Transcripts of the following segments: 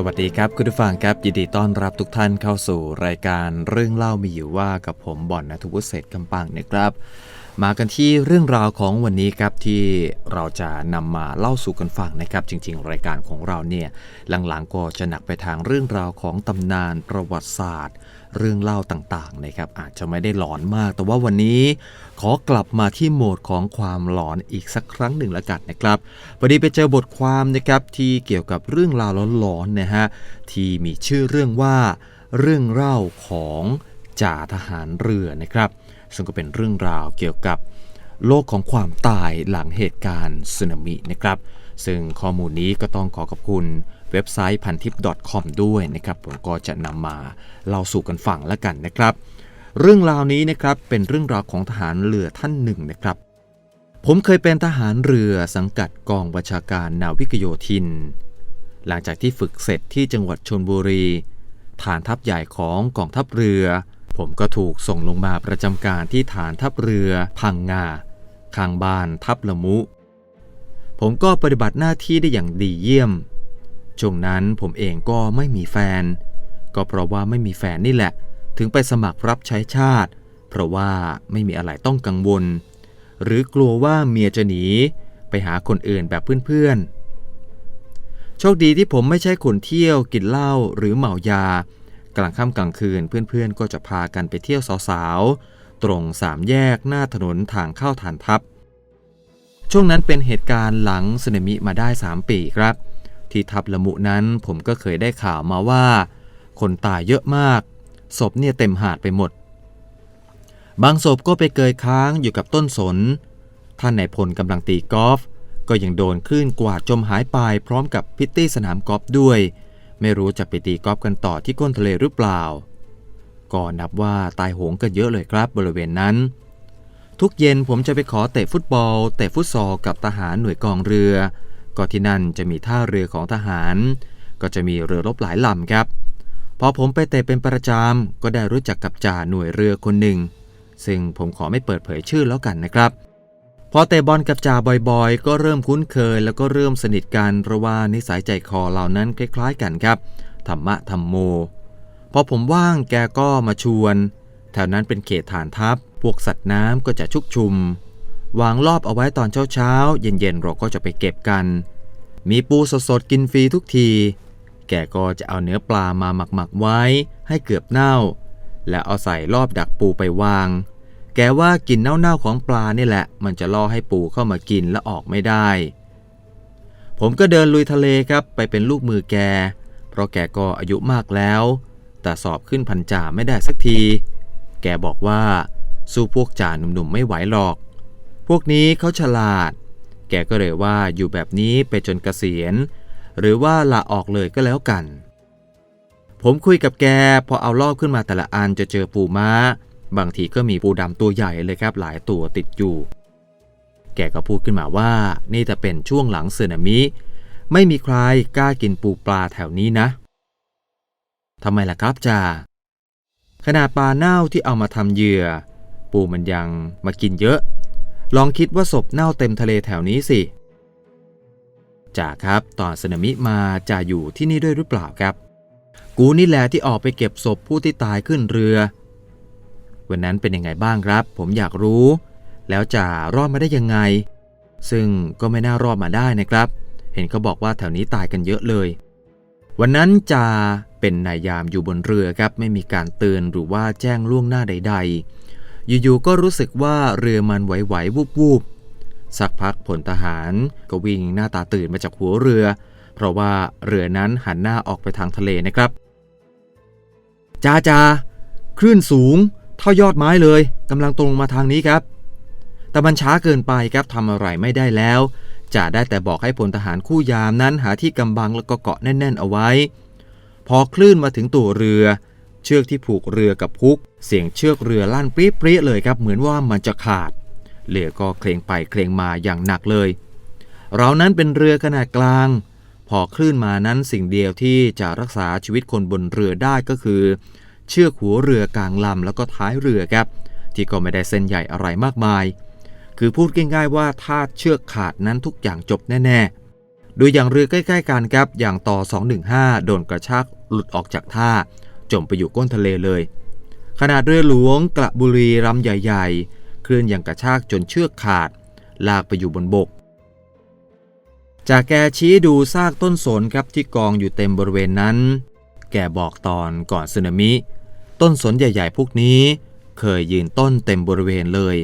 สวัสดีครับคุณผู้ฟังครับยินดีต้อนรับทุกท่านเข้าสู่รายการเรื่องเล่ามีอยู่ว่ากับผมบ่อนนะทวุฒิเศษกำปังนะครับ มากันที่เรื่องราวของวันนี้ครับที่เราจะนำมาเล่าสู่กันฟังนะครับ จริง ๆ รายการของเราเนี่ยหลังๆก็จะหนักไปทางเรื่องราวของตำนานประวัติศาสตร์ เรื่องเล่าต่างๆนะครับอาจจะไม่ได้หลอนมาก แต่ว่าวันนี้ขอกลับมาที่โหมดของความหลอนอีกสักครั้งหนึ่งละกันนะครับวันนี้ไปเจอบทความนะครับที่เกี่ยวกับเรื่องราวหลอนๆนะฮะที่มีชื่อเรื่องว่า เรื่องเล่าของจ่าทหารเรือนะครับ ซึ่งก็เป็นเรื่องราวเกี่ยวกับโลกของความตายหลังเหตุการณ์สึนามินะครับ ซึ่งข้อมูลนี้ก็ต้องขอขอบคุณเว็บไซต์พันทิป .com ด้วยนะครับ ผมก็จะนำมาเล่าสู่กันฟังแล้วกันนะครับ เรื่องราวนี้นะครับเป็นเรื่องราวของทหารเรือท่านหนึ่งนะครับ ผมเคยเป็นทหารเรือสังกัดกองบัญชาการนาวิกโยธิน หลังจากที่ฝึกเสร็จที่จังหวัดชนบุรี ฐานทัพใหญ่ของกองทัพเรือ ผมก็ถูกส่งลงมาประจำการที่ฐานทัพเรือ พังงาข้างบ้านทัพละมุ ผมก็ปฏิบัติหน้าที่ได้อย่างดีเยี่ยม ช่วงนั้นผมเองก็ไม่มีแฟน ก็เพราะว่าไม่มีแฟนนี่แหละ ถึงไปสมัครรับใช้ชาติ เพราะว่าไม่มีอะไรต้องกังวล หรือกลัวว่าเมียจะหนี ไปหาคนอื่นแบบเพื่อนๆ โชคดีที่ผมไม่ใช่คนเที่ยวกินเหล้าหรือเมายา กลางค่ำกลางคืนเพื่อนๆก็จะพากันไปเที่ยวสาวๆ ตรงสามแยกหน้าถนนทางเข้าฐานทัพ ช่วงนั้นเป็นเหตุการณ์หลังสึนามิมาได้ 3 ปีครับ ที่ทับละมุนั้นผมก็เคยได้ข่าวมาว่า คนตายเยอะมาก ศพเนี่ยเต็มหาดไปหมด บางศพก็ไปเกยค้างอยู่กับต้นสน ท่านนายพลกำลังตีกอล์ฟก็ยังโดนคลื่นกวาดจมหายไปพร้อมกับพิตตี้สนามกอล์ฟด้วย ไม่รู้จะไปตีกอล์ฟกันต่อที่ก้นทะเลหรือเปล่า ก็นับว่าตายโหงกันเยอะเลยครับบริเวณนั้น ทุกเย็นผมจะไปขอเตะฟุตบอล เตะฟุตซอลกับทหารหน่วยกองเรือ ก็ที่นั่นจะมีท่าเรือของทหาร ก็จะมีเรือรบหลายลำครับ พอผมไปเตะเป็นประจำก็ได้รู้จักกับจ่าหน่วยเรือคนหนึ่ง ซึ่งผมขอไม่เปิดเผยชื่อแล้วกันนะครับ พอเตะบอลกับจ่าบ่อยๆ ก็เริ่มคุ้นเคย แล้วก็เริ่มสนิทกันเพราะว่านิสัยใจคอเหล่านั้นคล้ายๆกันครับธรรมะธรรมโม พอผมว่างแกก็มาชวน แถวนั้นเป็นเขตฐานทัพ พวกสัตว์น้ำก็จะชุกชุม วางรอบเอาไว้ตอนเช้าๆ เย็นๆ เราก็จะไปเก็บกัน มีปูสดๆ กินฟรีทุกที แกก็จะเอาเนื้อปลามาหมักๆไว้ ให้เกือบเน่า แล้วเอาใส่รอบดักปูไปวาง แกว่ากลิ่นเน่าๆของปลานี่แหละ มันจะล่อให้ปูเข้ามากินและออกไม่ได้ ผมก็เดินลุยทะเลครับไปเป็นลูกมือแก เพราะแกก็อายุมากแล้ว แต่สอบขึ้นพันจ่าไม่ได้สักที แกบอกว่าสู้พวกจ่าหนุ่มๆไม่ไหวหรอก พวกนี้เขาฉลาด แกก็เลยว่าอยู่แบบนี้ไปจนเกษียณ หรือว่าลาออกเลยก็แล้วกัน ผมคุยกับแกพอเอาลอบขึ้นมาแต่ละอันจะเจอปูม้า บางทีก็มีปูดำตัวใหญ่เลยครับหลายตัวติดอยู่ แกก็พูดขึ้นมาว่านี่จะเป็นช่วงหลังสึนามิ ไม่มีใครกล้ากินปูปลาแถวนี้นะทำไมล่ะครับจ่าขนาดปลาเน่าที่เอามาทำเหยื่อ ปูมันยังมากินเยอะ ลองคิดว่าศพเน่าเต็มทะเลแถวนี้สิจ่าครับตอนสึนามิมาจ่าอยู่ที่นี่ด้วยหรือเปล่าครับ กูนี่แหละที่ออกไปเก็บศพผู้ที่ตายขึ้นเรือ วันนั้นเป็นยังไงบ้างครับ ผมอยากรู้ แล้วจ่ารอดมาได้ยังไง ซึ่งก็ไม่น่ารอดมาได้นะครับ เห็นเขาบอกว่าแถวนี้ตายกันเยอะเลย วันนั้นจ่าเป็นนายยามอยู่บนเรือครับ ไม่มีการเตือนหรือว่าแจ้งล่วงหน้าใด ๆ อยู่ๆก็รู้สึกว่าเรือมันไหวๆวูบๆสักพักผลทหารก็วิ่งหน้าตาตื่นมาจากหัวเรือ เพราะว่าเรือนั้นหันหน้าออกไปทางทะเลนะครับจ้าจ้าคลื่นสูง เท่ายอดไม้เลยกำลังตรงมาทางนี้ครับ แต่มันช้าเกินไปครับทำอะไรไม่ได้แล้วจ่าได้แต่บอกให้พลทหารคู่ยามนั้นหาที่กำบังแล้วก็เกาะแน่น ๆ เอาไว้ พอคลื่นมาถึงตัวเรือ เชือกที่ผูกเรือกับพุก เสียงเชือกเรือลั่นปรี๊ปรี๊เลยครับ เหมือนว่ามันจะขาดเรือก็เคลงไปเคลงมาอย่างหนักเลย เรานั้นเป็นเรือขนาดกลาง พอคลื่นมานั้นสิ่งเดียวที่จะรักษาชีวิตคนบนเรือได้ก็คือ เชือกหัวเรือกลางลำแล้วก็ท้ายเรือครับ ที่ก็ไม่ได้เส้นใหญ่อะไรมากมาย คือพูดง่ายๆว่าถ้าเชือกขาดนั้นทุกอย่างจบแน่ๆ โดยอย่างเรือใกล้ๆกันครับ อย่างต่อ 215 โดนกระชากหลุดออกจากท่า จมไปอยู่ก้นทะเลเลย ขนาดเรือหลวงกระบุรีลำใหญ่ๆ เคลื่อนอย่างกระชากจนเชือกขาด ลากไปอยู่บนบกจากแกชี้ดูซากต้นสนครับที่กองอยู่เต็มบริเวณนั้น แกบอกตอนก่อนสึนามิ ต้นสนใหญ่ ๆ พวกนี้ เคยยืนต้นเต็มบริเวณเลย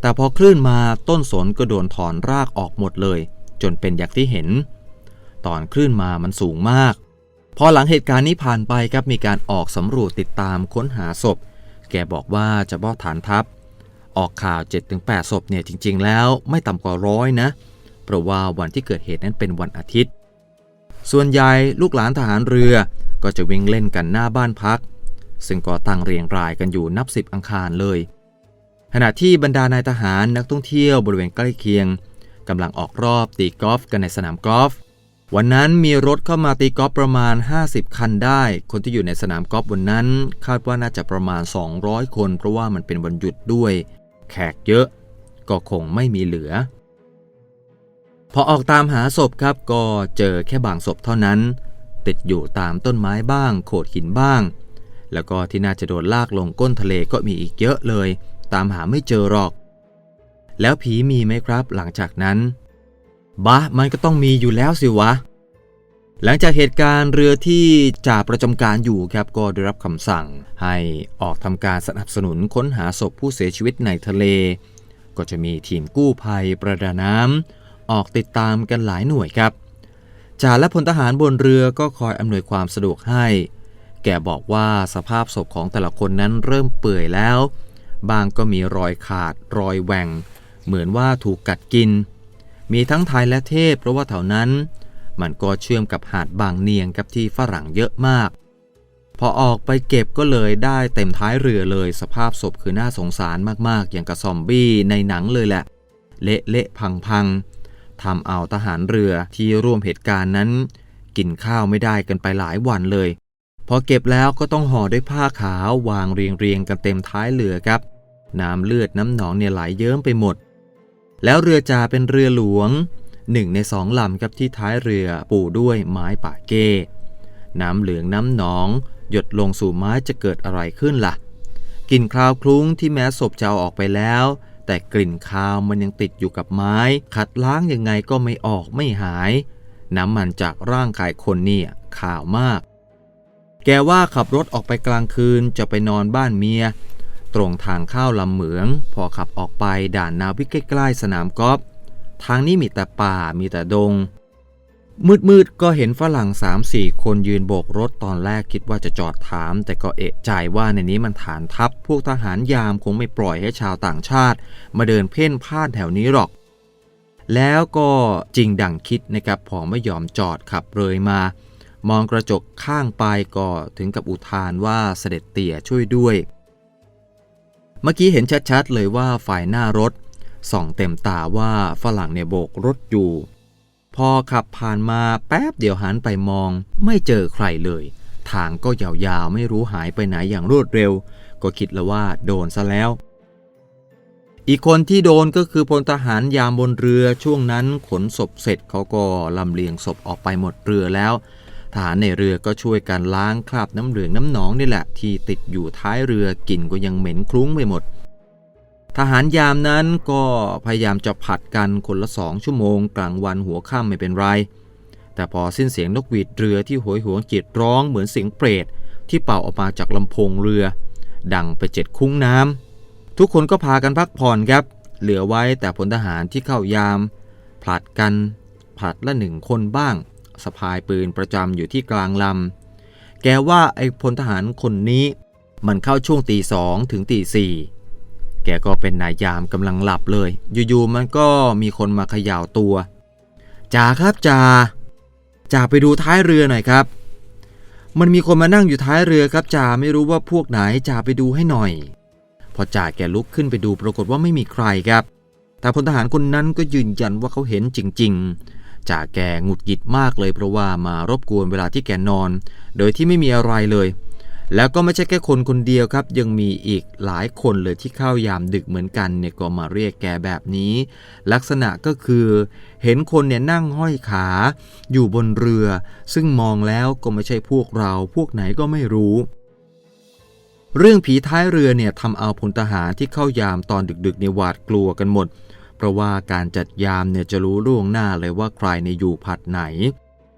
แต่พอคลื่นมาต้นสนก็โดนถอนรากออกหมดเลย จนเป็นอย่างที่เห็น ตอนคลื่นมามันสูงมาก พอหลังเหตุการณ์นี้ผ่านไปครับมีการออกสำรวจติดตามค้นหาศพ แกบอกว่าเฉพาะฐานทัพ ออกข่าว 7-8ศพเนี่ยจริง ๆ แล้วไม่ต่ำกว่าร้อยนะ เพราะว่าวันที่เกิดเหตุนั้นเป็นวันอาทิตย์ ส่วนใหญ่ลูกหลานทหารเรือก็จะวิ่งเล่นกันหน้าบ้านพัก ซึ่งก็ตั้งเรียงรายกันอยู่นับสิบอังคารเลย ขณะที่บรรดานายทหารนักท่องเที่ยวบริเวณใกล้เคียงกำลังออกรอบตีกอล์ฟกันในสนามกอล์ฟวันนั้นมีรถเข้ามาตีกอล์ฟประมาณ 50 คันได้ คนที่อยู่ในสนามกอล์ฟวันนั้น คาดว่าน่าจะประมาณ 200 คน เพราะว่ามันเป็นวันหยุดด้วย แขกเยอะก็คงไม่มีเหลือ พอออกตามหาศพครับก็เจอแค่บางศพเท่านั้น ติดอยู่ตามต้นไม้บ้าง โขดหินบ้าง แล้วก็ที่น่าจะโดนลากลงก้นทะเลก็มีอีกเยอะเลย ตามหาไม่เจอหรอก แล้วผีมีไหมครับหลังจากนั้นบะมันก็ต้องมีอยู่แล้วสิวะ หลังจากเหตุการณ์เรือที่จ่าประจำการอยู่ครับก็ได้รับคำสั่ง ให้ออกทำการสนับสนุนค้นหาศพผู้เสียชีวิตในทะเล ก็จะมีทีมกู้ภัยประดาน้ำออกติดตามกันหลายหน่วยครับจ่าและพลทหารบนเรือก็คอยอำนวยความสะดวกให้ แกบอกว่าสภาพศพของแต่ละคนนั้นเริ่มเปื่อยแล้ว บางก็มีรอยขาด รอยแหว่ง เหมือนว่าถูกกัดกิน มีทั้งไทยและเทพ เพราะว่าแถวนั้น มันก็เชื่อมกับหาดบางเนียงกับที่ฝรั่งเยอะมาก พอออกไปเก็บก็เลยได้เต็มท้ายเรือเลย สภาพศพคือน่าสงสารมากๆ อย่างกับซอมบี้ในหนังเลยแหละ เละเละพังพังทำเอาทหารเรือที่ร่วมเหตุการณ์นั้น กินข้าวไม่ได้กันไปหลายวันเลย อเก็บแล้วก็ต้องห่อด้วยผ้าขาววางเรียงเรียงกันเต็มท้ายเรือครับ น้ำเลือดน้ำหนองเนี่ยไหลเยิ้มไปหมด แล้วเรือจ่าเป็นเรือหลวงหนึ่งในสองลำครับที่ท้ายเรือปูด้วยไม้ป่าเก้ น้ำเหลืองน้ำหนอง หยดลงสู่ไม้จะเกิดอะไรขึ้นล่ะ กลิ่นคราวคลุ้งที่แม้ศพจะเอาออกไปแล้ว แต่กลิ่นคาวมันยังติดอยู่กับไม้ ขัดล้างยังไงก็ไม่ออกไม่หาย น้ำมันจากร่างกายคนเนี่ยขาวมาก แกว่าขับรถออกไปกลางคืนจะไปนอนบ้านเมีย ตรงทางเข้าลำเหมือง พอขับออกไปด่านนาวิกใกล้ๆสนามกอล์ฟทางนี้มีแต่ป่ามีแต่ดง มืดๆก็เห็นฝรั่ง3-4คนยืนโบกรถตอนแรกคิดว่าจะจอดถาม แต่ก็เอะใจว่าในนี้มันฐานทัพ พวกทหารยามคงไม่ปล่อยให้ชาวต่างชาติ มาเดินเพ่นพ่านแถวนี้หรอก แล้วก็จริงดังคิดนะครับพอไม่ยอมจอดขับเลยมา มองกระจกข้างไปก็ถึงกับอุทานว่าเสด็จเตี่ยช่วยด้วย เมื่อกี้เห็นชัดๆเลยว่าฝ่ายหน้ารถส่องเต็มตาว่าฝรั่งเนี่ยโบกรถอยู่ พอขับผ่านมาแป๊บเดียวหันไปมอง ไม่เจอใครเลย ทางก็ยาวๆไม่รู้หายไปไหนอย่างรวดเร็ว ก็คิดแล้วว่าโดนซะแล้ว อีกคนที่โดนก็คือพลทหารยามบนเรือช่วงนั้นขนศพเสร็จเขาก็ลำเลียงศพออกไปหมดเรือแล้ว ทหารในเรือก็ช่วยกันล้างคราบน้ำเหลืองน้ำหนองนี่แหละที่ติดอยู่ท้ายเรือกลิ่นก็ยังเหม็นคลุ้งไปหมด ทหารยามนั้นก็พยายามจะผัดกันคนละสองชั่วโมง กลางวันหัวค่ำไม่เป็นไร แต่พอสิ้นเสียงนกหวีดเรือที่โหยหวนจิตร้องเหมือนเสียงเปรตที่เป่าออกมาจากลำโพงเรือ ดังไปเจ็ดคุ้งน้ำทุกคนก็พากันพักผ่อนครับ เหลือไว้แต่พลทหารที่เข้ายามผลัดกันผลัดละหนึ่งคนบ้าง สะพายปืนประจำอยู่ที่กลางลำ แกว่าไอ้พลทหารคนนี้ มันเข้าช่วงตีสองถึงตีสี่แกก็เป็นนายยามกำลังหลับเลย อยู่ๆมันก็มีคนมาเขย่าตัวจ่าครับจ่าจ่าไปดูท้ายเรือหน่อยครับ มันมีคนมานั่งอยู่ท้ายเรือครับจ่าไม่รู้ว่าพวกไหนจ่าไปดูให้หน่อย พอจ่าแกลุกขึ้นไปดูปรากฏว่าไม่มีใครครับ แต่พลทหารคนนั้นก็ยืนยันว่าเขาเห็นจริงๆ จ่าแกหงุดหงิดมากเลยเพราะว่ามารบกวนเวลาที่แกนอน โดยที่ไม่มีอะไรเลย แล้วก็ไม่ใช่แค่คนคนเดียวครับ ยังมีอีกหลายคนเลยที่เข้ายามดึกเหมือนกันเนี่ยก็มาเรียกแกแบบนี้ ลักษณะก็คือเห็นคนเนี่ยนั่งห้อยขา อยู่บนเรือ ซึ่งมองแล้วก็ไม่ใช่พวกเราพวกไหนก็ไม่รู้เรื่องผีท้ายเรือเนี่ยทำเอาพลทหารที่เข้ายามตอนดึกๆเนี่ยหวาดกลัวกันหมด ราะว่าการจัดยามเนี่ยจะรู้ล่วงหน้าเลยว่าใครในอยู่ผัดไหน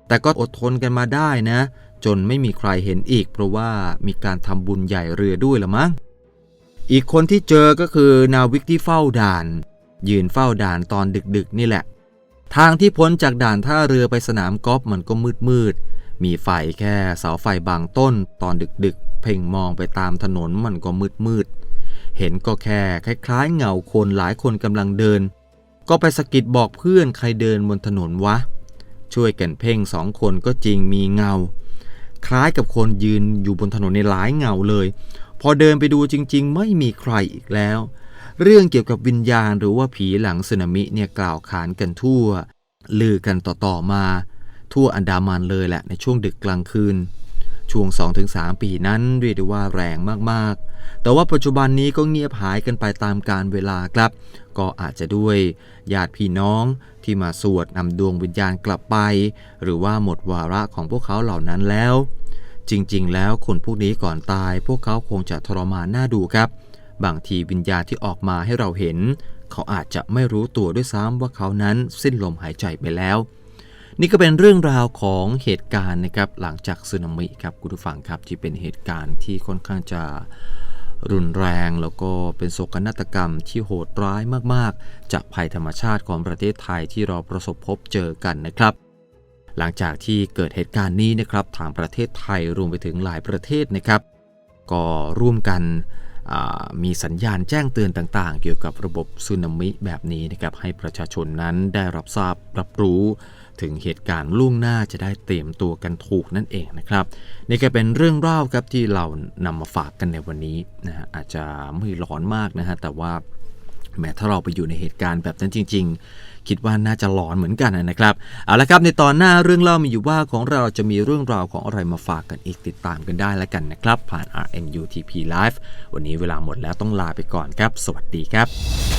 แต่ก็อดทนกันมาได้นะ จนไม่มีใครเห็นอีก เพราะว่ามีการทำบุญใหญ่เรือด้วยละมั้งอีกคนที่เจอก็คือนาวิกที่เฝ้าด่าน ยืนเฝ้าด่านตอนดึกๆ นี่แหละ ทางที่พ้นจากด่านท่าเรือไปสนามกอล์ฟมันก็มืดมืดๆมีไฟแค่เสาไฟบางต้น ตอนดึกๆ เพ่งมองไปตามถนนมันก็มืดมืดๆ เห็นก็แค่คล้ายๆ เงาคนหลายคนกำลังเดิน ก็ไปสะกิดบอกเพื่อนใครเดินบนถนนวะ ช่วยกันเพ่งสองคนก็จริงมีเงา คล้ายกับคนยืนอยู่บนถนนในหลายเงาเลย พอเดินไปดูจริง ๆ ไม่มีใครอีกแล้ว เรื่องเกี่ยวกับวิญญาณหรือว่าผีหลังสึนามิเนี่ยกล่าวขานกันทั่ว ลือกันต่อๆมา ทั่วอันดามันเลยแหละในช่วงดึกกลางคืน ช่วง 2-3 ปีนั้นเรียกได้ว่าแรงมากๆ แต่ว่าปัจจุบันนี้ก็เงียบหายกันไปตามกาลเวลาครับ ก็อาจจะด้วยญาติพี่น้องที่มาสวดนำดวงวิญญาณกลับไป หรือว่าหมดวาระของพวกเขาเหล่านั้นแล้ว จริงๆ แล้วคนพวกนี้ก่อนตาย พวกเขาคงจะทรมานน่าดูครับ บางทีวิญญาณที่ออกมาให้เราเห็น เขาอาจจะไม่รู้ตัวด้วยซ้ำว่าเขานั้นสิ้นลมหายใจไปแล้ว นี่ก็เป็นเรื่องราวของเหตุการณ์นะครับหลังจากสึนามิครับคุณผู้ฟังครับที่เป็นเหตุการณ์ที่ค่อนข้างจะรุนแรง แล้วก็เป็นโศกนาฏกรรมที่โหดร้ายมากๆ จากภัยธรรมชาติของประเทศไทยที่เราประสบพบเจอกันนะครับ หลังจากที่เกิดเหตุการณ์นี้นะครับทางประเทศไทยรวมไปถึงหลายประเทศนะครับ ก็ร่วมกันมีสัญญาณแจ้งเตือนต่างๆ เกี่ยวกับระบบสึนามิแบบนี้นะครับให้ประชาชนนั้นได้รับทราบรับรู้ ถึงเหตุการณ์ล่วงหน้าจะได้เตรียมตัวกันถูกนั่นเองนะครับ นี่ก็เป็นเรื่องเล่าครับที่เรานำมาฝากกันในวันนี้นะฮะอาจจะไม่ร้อนมากนะฮะแต่ว่าแม้ถ้าเราไปอยู่ในเหตุการณ์แบบนั้นจริง ๆ คิดว่าน่าจะหลอนเหมือนกันนะครับเอาละครับในตอนหน้าเรื่องเล่ามีอยู่ว่าของเราจะมีเรื่องราวของอะไรมาฝากกันอีกติดตามกันได้แล้วกันนะครับ ผ่าน RNUTP Live วันนี้เวลาหมดแล้วต้องลาไปก่อนครับ สวัสดีครับ